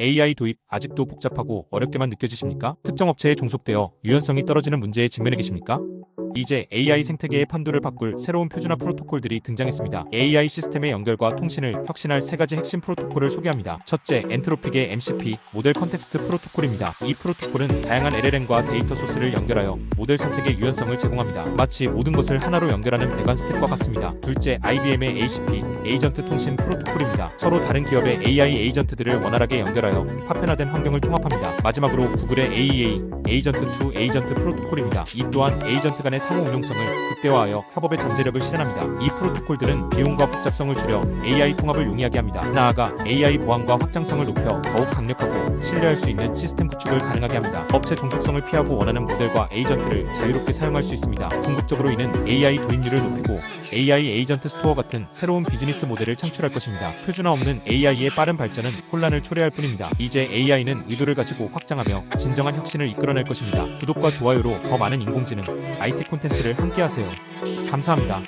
AI 도입 아직도 복잡하고 어렵게만 느껴지십니까? 특정 업체에 종속되어 유연성이 떨어지는 문제에 직면해 계십니까? 이제 AI 생태계의 판도를 바꿀 새로운 표준화 프로토콜들이 등장했습니다. AI 시스템의 연결과 통신을 혁신할 세 가지 핵심 프로토콜을 소개합니다. 첫째, 엔트로픽의 MCP 모델 컨텍스트 프로토콜입니다. 이 프로토콜은 다양한 LLM과 데이터 소스를 연결하여 모델 선택의 유연성을 제공합니다. 마치 모든 것을 하나로 연결하는 배관 스택과 같습니다. 둘째, IBM의 ACP 에이전트 통신 프로토콜입니다. 서로 다른 기업의 AI 에이전트들을 원활하게 연결하여 파편화된 환경을 통합합니다. 마지막으로 구글의 AEA 에이전트 투 에이전트 프로토콜입니다. 이 또한 에이전트 간의 상호 운용성을 극대화하여 협업의 잠재력을 실현합니다. 이 프로토콜들은 비용과 복잡성을 줄여 AI 통합을 용이하게 합니다. 나아가 AI 보안과 확장성을 높여 더욱 강력하고 신뢰할 수 있는 시스템 구축을 가능하게 합니다. 업체 종속성을 피하고 원하는 모델과 에이전트를 자유롭게 사용할 수 있습니다. 궁극적으로 이는 AI 도입률을 높이고 AI 에이전트 스토어 같은 새로운 비즈니스 모델을 창출할 것입니다. 표준화 없는 AI의 빠른 발전은 혼란을 초래할 뿐입니다. 이제 AI는 의도를 가지고 확장하며 진정한 혁신을 이끌어낼 것입니다. 구독과 좋아요로 더 많은 인공지능, IT 콘텐츠를 함께하세요. 감사합니다.